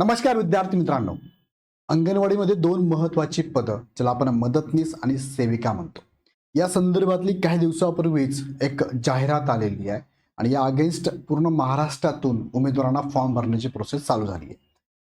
नमस्कार विद्यार्थी मित्रांनो. अंगणवाडीमध्ये दोन महत्वाची पदं ज्याला आपण मदतनीस आणि सेविका म्हणतो. या संदर्भातली काही दिवसापूर्वीच एक जाहिरात आलेली आहे आणि या अगेन्स्ट पूर्ण महाराष्ट्रातून उमेदवारांना फॉर्म भरण्याची प्रोसेस चालू झाली आहे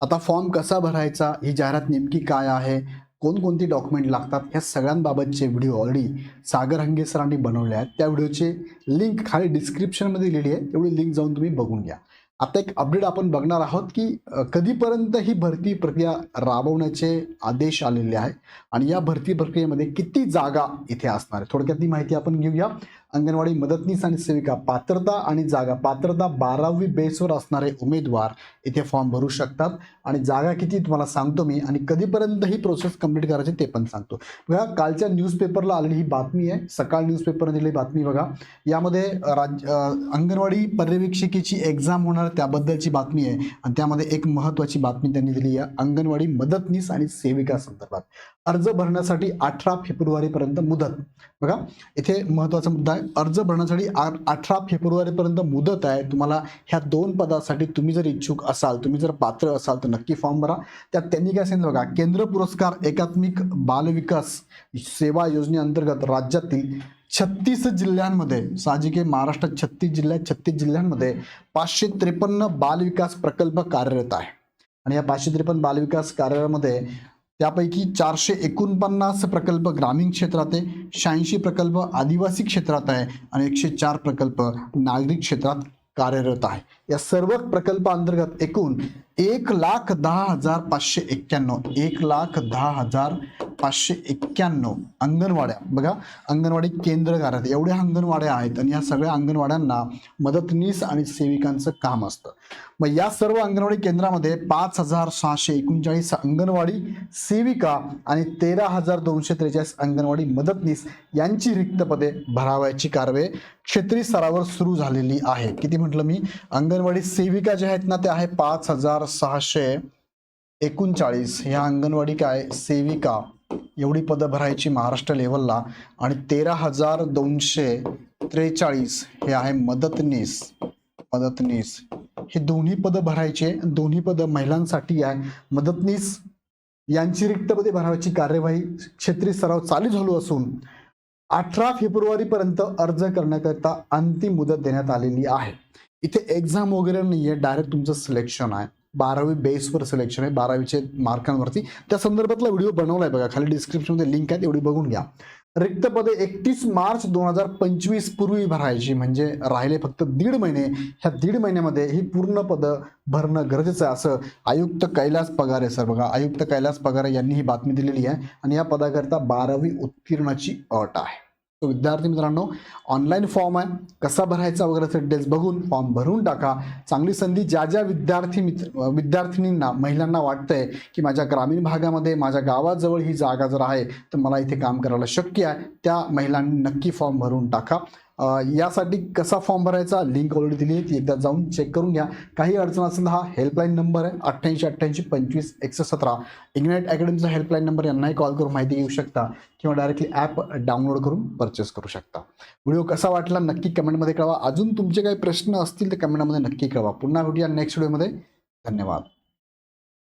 आता फॉर्म कसा भरायचा ही जाहिरात नेमकी काय आहे कोणकोणती डॉक्युमेंट लागतात ह्या सगळ्यांबाबतचे व्हिडिओ ऑलरेडी सागर हंगे सरांनी बनवले आहेत. त्या व्हिडिओची लिंक खाली डिस्क्रिप्शनमध्ये दिलेली आहे. तेवढी लिंक जाऊन तुम्ही बघून घ्या. आता एक अपडेट आपण बघणार आहोत की कधीपर्यंत ही भरती प्रक्रिया राबवण्याचे आदेश आलेले आहे आणि या भरती प्रक्रियेमध्ये किती जागा इथे असणार आहे? थोडक्यात ती माहिती आपण घेऊया. अंगणवाडी मदतनीस आणि सेविका पात्रता आणि जागा. पात्रता बारावी बेसवर असणारे उमेदवार इथे फॉर्म भरू शकतात. आणि जागा किती तुम्हाला सांगतो मी. आणि कधीपर्यंत ही प्रोसेस कंप्लीट करायची ते पण सांगतो. बघा कालच्या न्यूजपेपरला आलेली ही बातमी आहे. सकाळ न्यूजपेपरने दिलेली बातमी बघा. यामध्ये राज्य अंगणवाडी पर्यवेक्षिकेची एक्झाम होणार त्याबद्दलची बातमी आहे. आणि त्यामध्ये एक महत्त्वाची बातमी त्यांनी दिली आहे. अंगणवाडी मदतनीस आणि सेविका संदर्भात. अर्ज भरण्यासाठी अठरा फेब्रुवारीपर्यंत मुदत. बघा इथे महत्त्वाचा मुद्दा आहे. अर्ज भरण्यासाठी अठरा फेब्रुवारीपर्यंत मुदत आहे. तुम्हाला ह्या दोन पदासाठी तुम्ही जर इच्छुक असाल तुम्ही जर पात्र असाल तर नक्की फॉर्म भरा. त्यात त्यांनी काय सांगितलं बघा केंद्र पुरस्कार एकात्मिक बालविकास सेवा योजनेअंतर्गत राज्यातील छत्तीस जिल्ह्यांमध्ये साहजिक आहे महाराष्ट्रात छत्तीस जिल्ह्यात छत्तीस जिल्ह्यांमध्ये पाचशे त्रेपन्न बालविकास प्रकल्प कार्यरत आहे. आणि या पाचशे त्रेपन्न बालविकास कार्यालयामध्ये त्यापैकी चारशे एकोणपन्नास प्रकल्प ग्रामीण क्षेत्रात आहे शहाऐंशी प्रकल्प आदिवासी क्षेत्रात आहे आणि एकशे चार प्रकल्प नागरिक क्षेत्रात कार्यरत आहे. या सर्व प्रकल्पांतर्गत एकूण एक लाख दहा हजार पाचशे एक्क्याण्णव एक लाख दहा हजार पाचशे एक्क्याण्णव अंगणवाड्या. बघा अंगणवाडी केंद्र कार्यात एवढ्या अंगणवाड्या आहेत आणि या सगळ्या अंगणवाड्यांना मदतनीस आणि सेविकांचं काम असतं. मग या सर्व अंगणवाडी केंद्रामध्ये पाच हजार सहाशे एकोणचाळीस अंगणवाडी सेविका आणि तेरा हजार दोनशे त्रेचाळीस अंगणवाडी मदतनीस यांची रिक्त पदे भरावयाची कारवाई क्षेत्रीय स्तरावर सुरू झालेली आहे. किती म्हटलं मी? अंगणवाडी सेविका ज्या आहेत ना त्या आहे पाच हजार सहाशे एकोणचाळीस. ह्या अंगणवाडी काय? सेविका. एवढी पदं भरायची महाराष्ट्र लेवलला आणि तेरा हजार दोनशे त्रेचाळीस हे आहे मदतनीस मदतनीस. हे दोन्ही पदं भरायचे दोन्ही पदं महिलांसाठी आहे. मदतनीस यांची रिक्त पदे भरावायची कार्यवाही क्षेत्रीय सराव चालू झालो असून अठरा फेब्रुवारीपर्यंत अर्ज करण्याकरता अंतिम मुदत देण्यात आलेली आहे. इथे एक्झाम वगैरे नाही आहे डायरेक्ट तुमचं सिलेक्शन आहे. बारावी बेसवर सिलेक्शन आहे बारावीचे मार्कांवरती त्या संदर्भातला व्हिडिओ बनवला आहे बघा. खाली डिस्क्रिप्शनमध्ये लिंक आहे तेवढी बघून घ्या. रिक्त पदे एकतीस मार्च दोन हजार पंचवीस पूर्वी भरायची म्हणजे राहिले फक्त दीड महिने. ह्या दीड महिन्यामध्ये ही पूर्ण पदं भरणं गरजेचं आहे असं आयुक्त कैलास पगारे सर बघा. आयुक्त कैलास पगारे यांनी ही बातमी दिलेली आहे. आणि या पदाकरता बारावी उत्तीर्णाची अट आहे. तो विद्यार्थी मित्रांनो ऑनलाईन फॉर्म आहे. कसा भरायचा वगैरे डिटेल्स बघून फॉर्म भरून टाका. चांगली संधी ज्या ज्या विद्यार्थी मित्र विद्यार्थिनींना महिलांना वाटतंय की माझ्या ग्रामीण भागामध्ये माझ्या गावाजवळ ही जागा जर आहे तर मला इथे काम करायला शक्य आहे. त्या महिलांनी नक्की फॉर्म भरून टाका. यासाठी कसा फॉर्म भरायचा? लिंक ऑलरेडी दिली आहे. ती एकदा जाऊन चेक करून घ्या. काही अडचण असेल तर हा हेल्पलाईन नंबर आहे. अठ्ठ्याऐंशी अठ्ठ्याऐंशी पंचवीस एकशे सतरा. इग्नाईट अकॅडमीचा हेल्पलाईन नंबर यांनाही कॉल करून माहिती घेऊ शकता किंवा डायरेक्टली ॲप डाउनलोड करून परचेस करू शकता. व्हिडिओ कसा वाटला नक्की कमेंटमध्ये कळवा. अजून तुमचे काही प्रश्न असतील तर कमेंटमध्ये नक्की कळवा. पुन्हा भेटूया नेक्स्ट व्हिडिओमध्ये धन्यवाद.